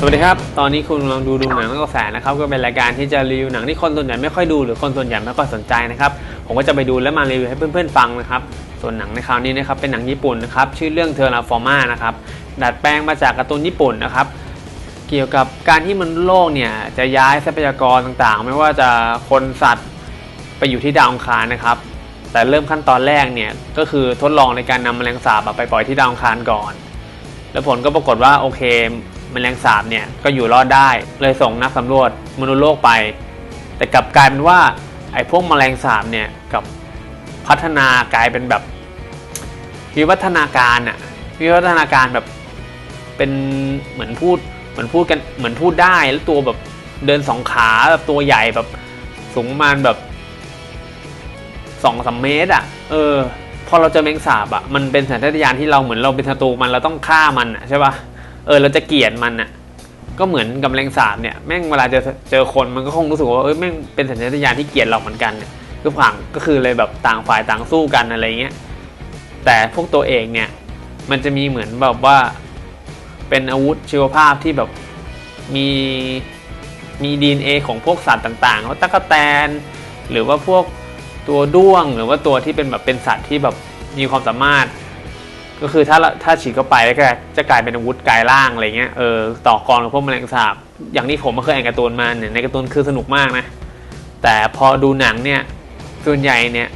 สวัสดีครับ ตอนนี้คุณกำลังดูดูหนังแล้วก็แสนนะครับ ก็เป็นรายการที่จะรีวิวหนังที่คนส่วนใหญ่ไม่ค่อยดูหรือคนส่วนใหญ่ไม่ค่อยสนใจนะครับ ผมก็จะไปดูแล้วมารีวิวให้เพื่อนๆฟังนะครับ ส่วนหนังในคราวนี้นะครับเป็นหนังญี่ปุ่นนะครับ ชื่อเรื่องเทอร์ราฟอร์มานะครับ ดัดแปลงมาจากการ์ตูนญี่ปุ่นนะครับ เกี่ยวกับการที่มนุษย์โลกเนี่ยจะย้ายทรัพยากรต่างๆ ไม่ว่าจะคนสัตว์ไปอยู่ที่ดาวอังคารนะครับ แต่เริ่มขั้นตอนแรกเนี่ยก็คือทดลองในการนำแมลงสาบไปปล่อยที่ดาวอังคารก่อน แล้วผลก็ปรากฏว่าโอเค แมลงสาบเนี่ยก็อยู่รอดได้ เลยส่งนักสำรวจมนุษย์โลกไป แต่กลับกลายเป็นว่าไอ้พวกแมลงสาบเนี่ยกับพัฒนากลายเป็นแบบวิวัฒนาการอะวิวัฒนาการแบบเป็นเหมือนพูดเหมือนพูดกันเหมือนพูดได้แล้วตัวแบบเดินสองขาแบบตัวใหญ่แบบสูงประมาณแบบสองสามเมตรอะเออพอเราเจอแมงสาบอะมันเป็นสัญชาตญาณที่เราเหมือนเราเป็นศัตรูมันเราต้องฆ่ามันอะใช่ปะ เออเราจะเกลียดมันอะก็เหมือนกับแมลงสาบเนี่ยแม่งเวลาเจอเจอคนมันก็คงรู้สึกว่าเอ้ยแม่งเป็นสัญชาตญาณที่เกลียดเราเหมือนกันเนี่ยคือผังก็คือเลยแบบต่างฝ่ายต่างสู้กันอะไรเงี้ยแต่พวกตัวเองเนี่ยมันจะมีเหมือนแบบว่าเป็นอาวุธชีวภาพที่แบบมีมีดีเอของพวกสัตว์ต่างๆเขาตะกแตน หรือว่าพวกตัวด้วงหรือว่าตัวที่เป็นแบบเป็นสัตว์ที่แบบมีความสามารถ ก็คือถ้าถ้าฉีดเข้าไปแล้วก็จะกลายเป็นอาวุธกลายร่างอะไรเงี้ยเออต่อกรกับพวกแมลงสาบ อย่างที่ผมมาเคยอ่านการ์ตูนมาเนี่ยในการ์ตูนคือสนุกมากนะ แต่พอดูหนังเนี่ยส่วนใหญ่เนี่ย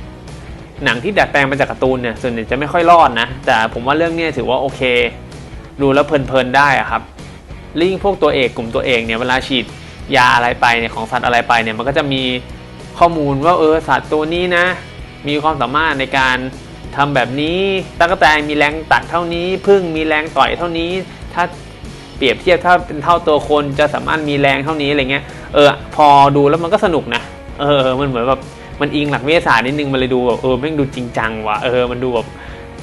หนังที่ดัดแปลงมาจากการ์ตูนเนี่ยส่วนใหญ่จะไม่ค่อยรอดนะ แต่ผมว่าเรื่องเนี้ยถือว่าโอเค ดูแล้วเพลินๆได้อะครับลิงพวกตัวเอกกลุ่มตัวเอกเนี่ยเวลาฉีดยาอะไรไปเนี่ยของสัตว์อะไรไปเนี่ยมันก็จะมีข้อมูลว่าเออสัตว์ตัวนี้นะ มีความสามารถในการ ทำแบบนี้ตั๊กแตนมีแรงตัดเท่านี้พึ่งมีแรงต่อยเท่านี้ ถ้าเปรียบเทียบถ้าเป็นเท่าตัวคนจะสามารถมีแรงเท่านี้อะไรเงี้ยเออพอดูแล้วมันก็สนุกนะเออมันเหมือนแบบมันอิงหลักวิทยาศาสตร์นิดนึงมันเลยดูแบบเออแม่งดูจริงจังว่ะเออมันดูแบบ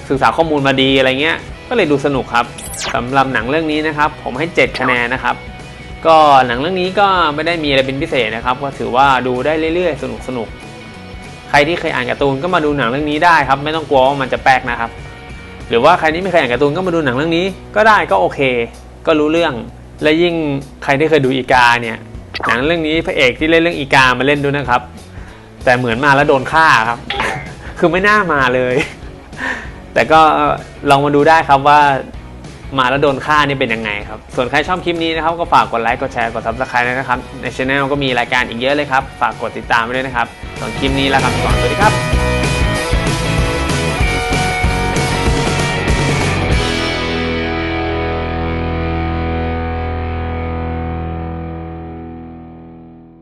ศึกษาข้อมูลมาดีอะไรเงี้ย ก็เลยดูสนุกครับสำหรับหนังเรื่องนี้นะครับผมให้ 7 คะแนนนะครับก็หนังเรื่องนี้ก็ไม่ได้มีอะไรเป็นพิเศษนะครับ ก็ถือว่าดูได้เรื่อยๆ สนุกสนุก ใครที่เคยอ่านการ์ตูนก็มาดูหนังเรื่องนี้ได้ครับ ไม่ต้องกลัวว่ามันจะแปลกนะครับ หรือว่าใครที่ไม่เคยอ่านการ์ตูนก็มาดูหนังเรื่องนี้ ก็ได้ก็โอเค ก็รู้เรื่อง และยิ่งใครที่เคยดูอีกาเนี่ยหนังเรื่องนี้พระเอกที่เล่นเรื่องอีกามาเล่นด้วยนะครับ แต่เหมือนมาแล้วโดนฆ่าครับ คือไม่น่ามาเลย แต่ก็ลองมาดูได้ครับว่า มาแล้วโดนฆ่านี่เป็นยังไงครับ ส่วนใครชอบคลิปนี้นะครับก็ฝากกดไลค์ กดแชร์ กด subscribe ด้นะครับ ในช anel ก็มีรายการอีกเยอะเลยครับ ฝากกดติดตามไปด้วยนะครับส่วนคลิปนี้แล้วครับก่อนสวัสดีครับ